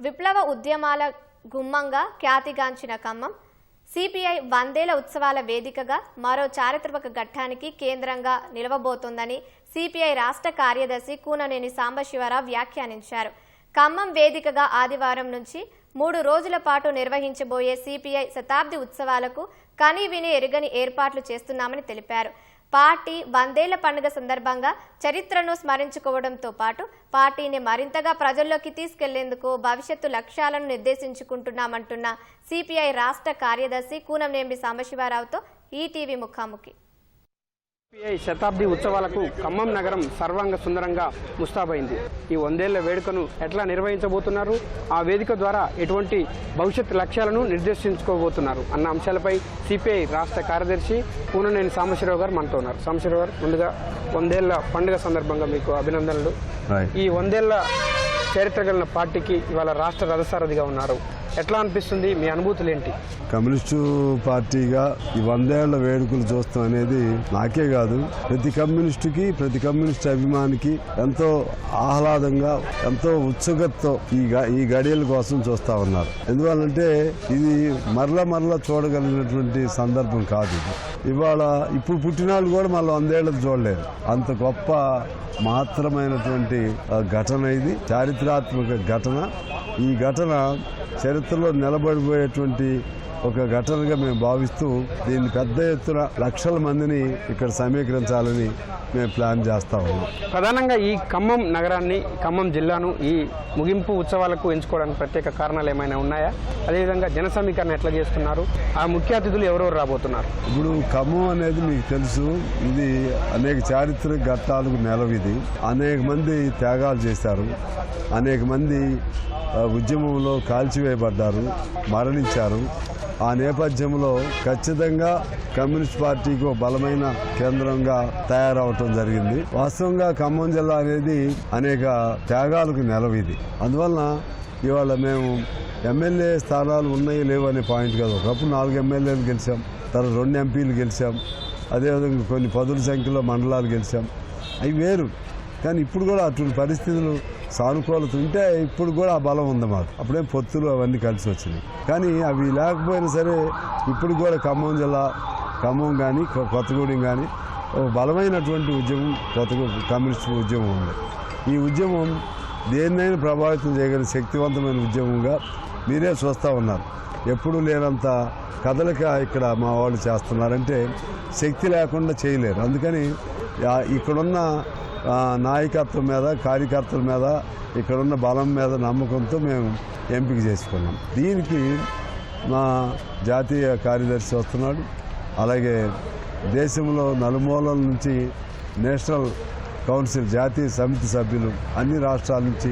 విప్లవ ఉద్యమాల గుమ్మంగా ఖ్యాతిగాంచిన ఖమ్మం సిపిఐ వందేల ఉత్సవాల వేదికగా మరో చారిత్రక ఘట్టానికి కేంద్రంగా నిలవబోతోందని సిపిఐ రాష్ట్ర కార్యదర్శి కూననేని సాంబశివరావు వ్యాఖ్యానించారు. ఖమ్మం వేదికగా ఆదివారం నుంచి మూడు రోజుల పాటు నిర్వహించబోయే సిపిఐ శతాబ్ది ఉత్సవాలకు కని విని ఎరుగని ఏర్పాట్లు చేస్తున్నామని తెలిపారు. పార్టీ వందేళ్ళ పండుగ సందర్భంగా చరిత్రను స్మరించుకోవడంతో పాటు పార్టీని మరింతగా ప్రజల్లోకి తీసుకెళ్ళేందుకు భవిష్యత్తు లక్ష్యాలను నిర్దేశించుకుంటున్నామంటున్న సిపిఐ రాష్ట్ర కార్యదర్శి కూనంనేంబి సాంబశివారావుతో ఈటీవీ ముఖాముఖి. సిపిఐ శతాబ్ది ఉత్సవాలకు ఖమ్మం నగరం సర్వాంగ సుందరంగా ముస్తాబైంది. ఈ వందేళ్ళ వేడుకను ఎట్లా నిర్వహించబోతున్నారు? ఆ వేదిక ద్వారా ఎటువంటి భవిష్యత్ లక్ష్యాలను నిర్దేశించుకోబోతున్నారు? అన్న అంశాలపై సిపిఐ రాష్ట్ర కార్యదర్శి పూననేని సాంబశివరావు గారు మనతో ఉన్నారు. సాంబశివరావు గారు ముందుగా వందేళ్ళ పండుగ సందర్భంగా మీకు అభినందనలు. ఈ వందేళ్ళ చరిత్ర కలిగిన పార్టీకి ఇవాళ రాష్ట్ర రథసారథిగా ఉన్నారు. ఎట్లా అనిపిస్తుంది? మీ అనుభూతులు ఏంటి కమ్యూనిస్టు పార్టీగా ఈ వందేళ్ళ వేడుకలు చూస్తాం అనేది నాకే కాదు. ప్రతి కమ్యూనిస్టుకి ప్రతి కమ్యూనిస్ట్ అభిమానికి ఎంతో ఆహ్లాదంగా ఎంతో ఉత్సుకతతో ఈ ఈ గడియల కోసం చూస్తా ఉన్నారు. ఎందువల్లంటే ఇది మరల మరల చూడగలిగినటువంటి సందర్భం కాదు ఇవాళ ఇప్పుడు పుట్టినాళ్ళు కూడా మళ్ళీ వందేళ్ళకు చూడలేదు. అంత గొప్ప మాత్రమైనటువంటి ఘటన ఇది. చారిత్రాత్మక ఘటన. ఈ ఘటన చరిత్రలో నిలబడిపోయేటువంటి ఒక ఘటనగా మేము భావిస్తూ దీన్ని పెద్ద ఎత్తున లక్షల మందిని ఇక్కడ సమీకరించాలని మేము ప్లాన్ చేస్తా ఉన్నాం. ప్రధానంగా ఈ ఖమ్మం నగరాన్ని ఖమ్మం జిల్లాను ఈ ముగింపు ఉత్సవాలకు ఎంచుకోవడానికి ప్రత్యేక కారణాలు ఏమైనా ఉన్నాయా? అదేవిధంగా జన సమీకరణ ఎట్లా చేస్తున్నారు? ఆ ముఖ్య అతిథులు ఎవరెవరు రాబోతున్నారు? ఇప్పుడు ఖమ్మం అనేది మీకు తెలుసు ఇది అనేక చారిత్రక ఘట్టాలకు నెలవిది. అనేక మంది త్యాగాలు చేశారు. అనేక మంది ఉద్యమంలో కాల్చివేయబడ్డారు మరణించారు. ఆ నేపథ్యంలో ఖచ్చితంగా కమ్యూనిస్ట్ పార్టీకి బలమైన కేంద్రంగా తయారవటం జరిగింది. వాస్తవంగా ఖమ్మం జిల్లా అనేది అనేక త్యాగాలకు నెలవిది అందువలన ఇవాళ మేము ఎమ్మెల్యే స్థానాలు ఉన్నాయి లేవు అనే పాయింట్ కాదు. ఒకప్పుడు నాలుగు ఎమ్మెల్యేలు గెలిచాం తర్వాత రెండు ఎంపీలు గెలిచాం అదేవిధంగా కొన్ని పదుల సంఖ్యలో మండలాలు గెలిచాం. అవి వేరు. కానీ ఇప్పుడు కూడా అటువంటి పరిస్థితులు సానుకూలత ఉంటే ఇప్పుడు కూడా ఆ బలం ఉంది మాకు. అప్పుడే పొత్తులు అవన్నీ కలిసి వచ్చినాయి. కానీ అవి లేకపోయినా సరే ఇప్పుడు కూడా ఖమ్మం జిల్లా ఖమ్మం కానీ కొత్తగూడెం కానీ ఒక బలమైనటువంటి ఉద్యమం కొత్త కమ్యూనిస్ట్ ఉద్యమం ఉంది. ఈ ఉద్యమం దేన్నైనా ప్రభావితం చేయగలిగే శక్తివంతమైన ఉద్యమంగా మీరే చూస్తూ ఉన్నారు. ఎప్పుడూ లేనంత కదలిక ఇక్కడ మా వాళ్ళు చేస్తున్నారంటే శక్తి లేకుండా చేయలేరు. అందుకని ఇక్కడున్న నాయకత్వం మీద కార్యకర్తల మీద ఇక్కడున్న బలం మీద నమ్మకంతో మేము ఎంపిక చేసుకున్నాం. దీనికి మా జాతీయ కార్యదర్శి వస్తున్నాడు. అలాగే దేశంలో నలుమూలల నుంచి నేషనల్ కౌన్సిల్ జాతీయ సమితి సభ్యులు అన్ని రాష్ట్రాల నుంచి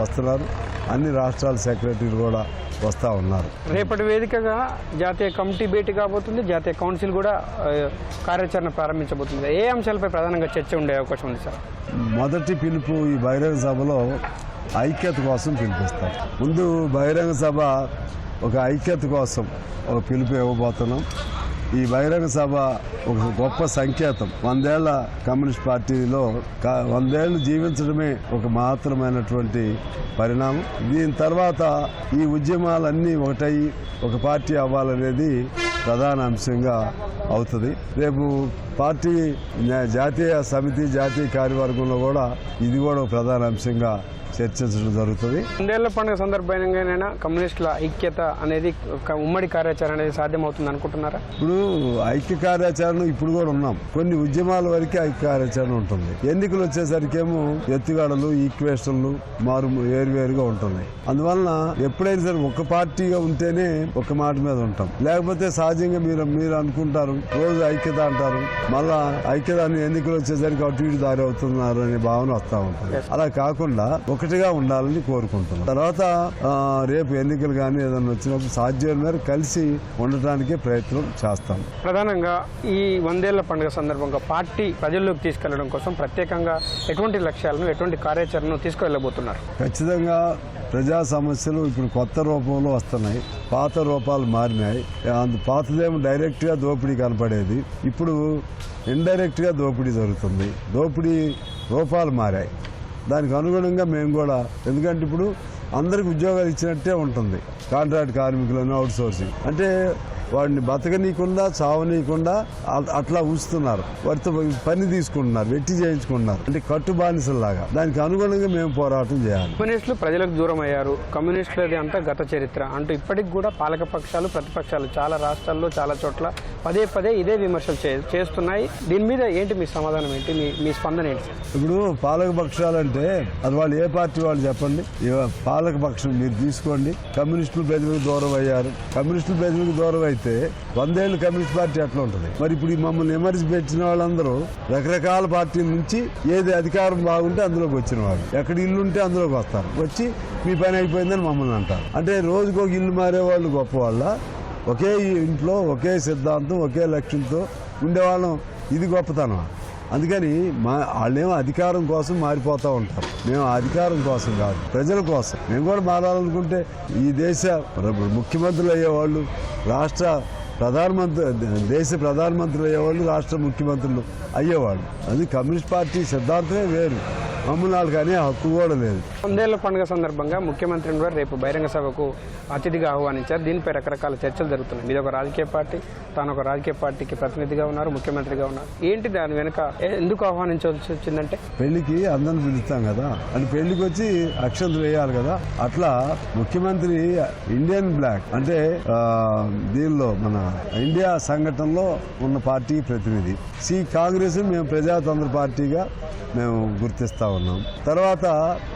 వస్తున్నారు. అన్ని రాష్ట్రాల సెక్రటరీలు కూడా వస్తూ ఉన్నారు. రేపటి వేదికగా జాతీయ కమిటీ భేటీ కాబోతుంది. జాతీయ కౌన్సిల్ కూడా కార్యాచరణ ప్రారంభించబోతుంది. ఏ అంశాలపై ప్రధానంగా చర్చ ఉండే అవకాశం ఉంది సార్? మొదటి పిలుపు ఈ బహిరంగ సభలో ఐక్యత కోసం పిలిపిస్తారు ముందు బహిరంగ సభ ఒక ఐక్యత కోసం ఒక పిలుపు ఇవ్వబోతున్నాం. ఈ బహిరంగ సభ ఒక గొప్ప సంకేతం. వందేళ్ళ కమ్యూనిస్ట్ పార్టీలో క- వందేళ్ళు జీవించడమే ఒక మాత్రమైనటువంటి పరిణామం. దీని తర్వాత ఈ ఉద్యమాలన్నీ ఒకటై ఒక పార్టీ అవ్వాలనేది ప్రధాన అంశంగా అవుతుంది. రేపు పార్టీ జాతీయ సమితి జాతీయ కార్యవర్గంలో కూడా ఇది కూడా ప్రధాన అంశంగా చర్చించడం జరుగుతుంది. రెండేళ్ళ పండుగ సందర్భంగానైనా కమ్యూనిస్టుల ఐక్యత అనేది ఒక ఉమ్మడి కార్యాచరణ అనేది సాధ్యమవుతుంది అనుకుంటున్నారా? ఇప్పుడు ఐక్య కార్యాచరణ ఇప్పుడు కూడా ఉన్నాం. కొన్ని ఉద్యమాల వరకే ఐక్య కార్యాచరణ ఉంటుంది. ఎన్నికలు వచ్చేసరికేమో ఎత్తుగాడలు ఈక్వేషన్లు మారు వేరువేరుగా ఉంటుంది. అందువలన ఎప్పుడైనా సరే ఒక పార్టీగా ఉంటేనే ఒక మాట మీద ఉంటాం. లేకపోతే సహజంగా మీరు మీరు అనుకుంటారు రోజు ఐక్యత అంటారు. మళ్ళా ఐక్యత అని ఎన్నికలు వచ్చేసరికి అటు ఇటు దారి అవుతున్నారు అనే భావన వస్తూ ఉంటుంది. అలా కాకుండా ఒకటిగా ఉండాలని కోరుకుంటున్నాం. తర్వాత రేపు ఎన్నికలు కానీ ఏదైనా వచ్చినప్పుడు సాధ్యమైన మేర కలిసి ఉండటానికే ప్రయత్నం చేస్తాం. ప్రధానంగా ఈ వందేళ్ళ పండుగ సందర్భంగా పార్టీ ప్రజల్లోకి తీసుకెళ్ళడం కోసం ప్రత్యేకంగా ఎటువంటి లక్ష్యాలను ఎటువంటి కార్యాచరణను తీసుకువెళ్ళబోతున్నారు ఖచ్చితంగా ప్రజా సమస్యలు ఇప్పుడు కొత్త రూపంలో వస్తున్నాయి. పాత రూపాలు మారినాయి. అందు పాతదేమో డైరెక్ట్గా దోపిడీ కనపడేది. ఇప్పుడు ఇండైరెక్ట్గా దోపిడీ జరుగుతుంది. దోపిడీ రూపాలు మారాయి. దానికి అనుగుణంగా మేము కూడా ఎందుకంటే ఇప్పుడు అందరికి ఉద్యోగాలు ఇచ్చినట్టే ఉంటుంది. కాంట్రాక్ట్ కార్మికులను అవుట్ సోర్సింగ్ అంటే వాడిని బతకనీయకుండా చావనీయకుండా అట్లా ఉంచుతున్నారు. వాటితో పని తీసుకుంటున్నారు వెట్టి చేయించుకుంటున్నారు. అంటే కట్టు బానిసల్లాగా. దానికి అనుగుణంగా మేము పోరాటం చేయాలి. కమ్యూనిస్టులు ప్రజలకు దూరం అయ్యారు కమ్యూనిస్టులది అంతా గత చరిత్ర. అంటూ ఇప్పటికి కూడా పాలక పక్షాలు ప్రతిపక్షాలు చాలా రాష్ట్రాల్లో చాలా చోట్ల పదే పదే ఇదే విమర్శలు చేస్తున్నాయి. దీని మీద ఏంటి మీ సమాధానం ఏంటి? మీ మీ స్పందన ఏంటి? ఇప్పుడు పాలక పక్షాలంటే అది వాళ్ళు ఏ పార్టీ వాళ్ళు చెప్పండి. పాలక పక్షం మీరు తీసుకోండి. కమ్యూనిస్టులు ప్రజలకు దూరం అయ్యారు కమ్యూనిస్టులు ప్రజలకు దూరం అయితే వందేళ్ళు కమ్యూనిస్ట్ పార్టీ అట్లా ఉంటుంది. మరి ఇప్పుడు మమ్మల్ని ఎమర్జీ పెట్టిన వాళ్ళందరూ రకరకాల పార్టీల నుంచి ఏది అధికారం బాగుంటే అందులోకి వచ్చిన వాళ్ళు. ఎక్కడ ఇల్లు ఉంటే అందులోకి వస్తారు. వచ్చి మీ పని అయిపోయిందని మమ్మల్ని అంటారు. అంటే రోజుకు ఒక ఇల్లు మారే వాళ్ళు గొప్ప వాళ్ళ. ఒకే ఇంట్లో ఒకే సిద్ధాంతం ఒకే లక్ష్యంతో ఉండేవాళ్ళం. ఇది గొప్పతనం. అందుకని మా వాళ్ళేమో అధికారం కోసం మారిపోతూ ఉంటారు. మేము అధికారం కోసం కాదు ప్రజల కోసం. మేము కూడా మారాలనుకుంటే ఈ దేశ ముఖ్యమంత్రులు అయ్యేవాళ్ళు రాష్ట్ర ప్రధానమంత్రి దేశ ప్రధానమంత్రులు అయ్యేవాళ్ళు రాష్ట్ర ముఖ్యమంత్రులు అయ్యేవాళ్ళు. అది కమ్యూనిస్ట్ పార్టీ సిద్ధాంతమే వేరు. వాళ్ళకి అనే హక్కు కూడా లేదు. వందేళ్ళ పండుగ సందర్భంగా ముఖ్యమంత్రిని కూడా రేపు బహిరంగ సభకు అతిథిగా ఆహ్వానించారు. దీనిపై రకరకాల చర్చలు జరుగుతున్నాయి. మీద ఒక రాజకీయ పార్టీ తాను ఒక రాజకీయ పార్టీకి ప్రతినిధిగా ఉన్నారు ముఖ్యమంత్రిగా ఉన్నారు. ఏంటి దాని వెనుక ఎందుకు ఆహ్వానించవలసి వచ్చిందంటే? పెళ్ళికి అందరిని పిలుస్తాం కదా. అని పెళ్ళికి వచ్చి అక్షంతలు వేయాలి కదా. అట్లా ముఖ్యమంత్రి ఇండియన్ బ్లాక్ అంటే దీనిలో మన ఇండియా సంఘటనలో ఉన్న పార్టీ ప్రతినిధి. సి కాంగ్రెస్ మేము ప్రజాతంత్ర పార్టీగా మేము గుర్తిస్తా. ఉన్నాం. తర్వాత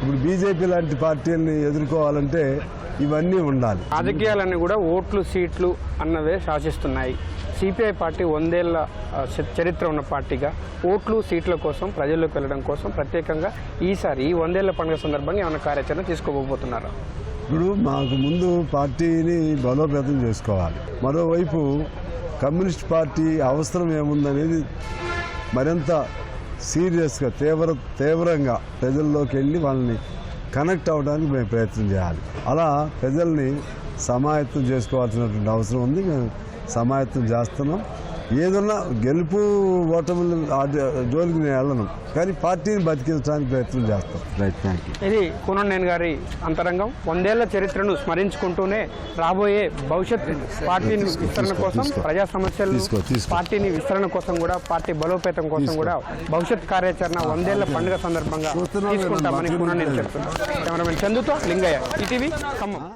ఇప్పుడు బీజేపీ లాంటి పార్టీల్ని ఎదుర్కోవాలంటే ఇవన్నీ ఉండాలి. రాజకీయాలన్నీ కూడా ఓట్లు సీట్లు అన్నవే శాసిస్తున్నాయి. సిపిఐ పార్టీ వందేళ్ళ చరిత్ర ఉన్న పార్టీగా ఓట్లు సీట్ల కోసం ప్రజల్లోకి వెళ్ళడం కోసం ప్రత్యేకంగా ఈసారి ఈ వందేళ్ళ పండుగ సందర్భంగా ఏమైనా కార్యాచరణ తీసుకోబోతున్నారా? ఇప్పుడు మాకు ముందు పార్టీని బలోపేతం చేసుకోవాలి. మరోవైపు కమ్యూనిస్ట్ పార్టీ అవసరం ఏముందనేది మరింత సీరియస్గా తీవ్ర తీవ్రంగా ప్రజల్లోకి వెళ్ళి వాళ్ళని కనెక్ట్ అవ్వడానికి మేము ప్రయత్నం చేయాలి. అలా ప్రజల్ని సమాయత్తం చేసుకోవాల్సినటువంటి అవసరం ఉంది. మేము సమాయత్తం చేస్తున్నాం. ఏదన్నా గెలుపు ఓటములు జోలికి నేను వెళ్ళను. కానీ పార్టీని బతికించడానికి ప్రయత్నం చేస్తాం. రైట్ థ్యాంక్ యూ ఇది గారి అంతరంగం. వందేళ్ళ చరిత్రను స్మరించుకుంటూనే రాబోయే భవిష్యత్ పార్టీని విస్తరణ కోసం. ప్రజా సమస్యలు. పార్టీని విస్తరణ కోసం కూడా పార్టీ బలోపేతం కోసం కూడా భవిష్యత్ కార్యాచరణ వందేళ్ళ పండుగ సందర్భంగా తీసుకుంటామని మాకు కూనంనేని తెలియదు. చెప్తున్నారు. కెమెరామెన్ చందుతో లింగయ్య ఈటీవీ ఖమ్మం.